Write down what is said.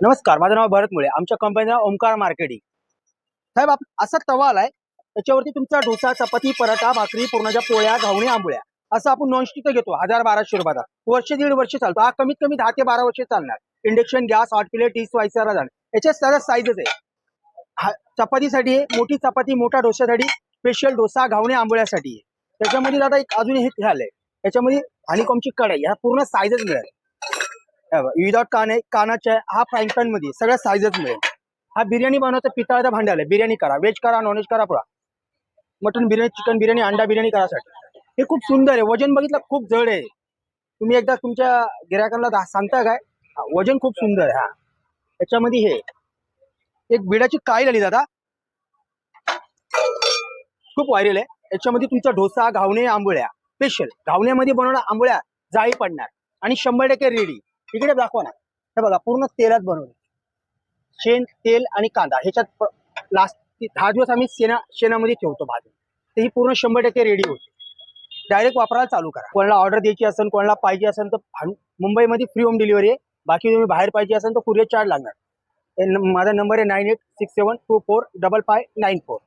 नमस्कार माझं नाव भरत मुळे. आमच्या कंपनीचं नाव ओमकार मार्केटिंग. साहेब आप असा तवा आलाय त्याच्यावरती तुमचा डोसा चपाती पराठा भाकरी पूर्णाच्या पोळ्या घावणी आंबोळ्या. असं आपण नॉनस्टिक घेतो. हजार बाराशे रुपयाचा. वर्ष दीड वर्ष चालतो. हा कमीत कमी दहा ते बारा वर्ष चालणार. इंडक्शन गॅस हॉट प्लेट टी स्वायसर जाणार याच्यात सगळ्या साईजच आहे. चपातीसाठी आहे, मोठी चपाती मोठा डोसासाठी स्पेशल डोसा घावणे आंबोळ्यासाठी आहे. त्याच्यामध्ये दादा एक अजून हे झालंय. त्याच्यामध्ये हानिकॉमची कढाई. ह्या पूर्ण साईजच मिळाली विदाउट कान आहे कानाच्या आहे, हा फ्राईंग पॅनमध्ये सगळ्या साईजच मिळेल. हा बिर्याणी बनवता पितळाचा भांड्याला. बिर्याणी करा व्हेज करा नॉनव्हेज करा पुरा. मटन बिर्याणी चिकन बिर्याणी अंडा बिर्याणी करासाठी हे खूप सुंदर आहे. वजन बघितलं खूप जड आहे. तुम्ही एकदा तुमच्या गिरायकांना सांगता काय? वजन खूप सुंदर आहे हा. याच्यामध्ये हे. एक बिडाची काळी आली दादा. खूप व्हायरल आहे. याच्यामध्ये तुमचा डोसा घावणे आंबोळ्या. स्पेशल घावण्यामध्ये बनवणार आंबोळ्या जाळी पडणार. आणि शंभर टक्के रेडी इकडे दाखवा ना. हे बघा पूर्ण तेलात बनवले. शेण तेल आणि कांदा. ह्याच्यात लास्ट दहा दिवस आम्ही शेणा शेणामध्ये ठेवतो भाजी तर ही पूर्ण शंभर टक्के रेडी होते. डायरेक्ट वापरायला चालू करा. कोणाला ऑर्डर द्यायची असेल कोणाला पाहिजे असेल तर मुंबईमध्ये फ्री होम डिलिव्हरी आहे. बाकी तुम्ही बाहेर पाहिजे असेल तर कुरिअर चार्ज लागणार. माझा नंबर आहे nine eight six seven two four double five nine four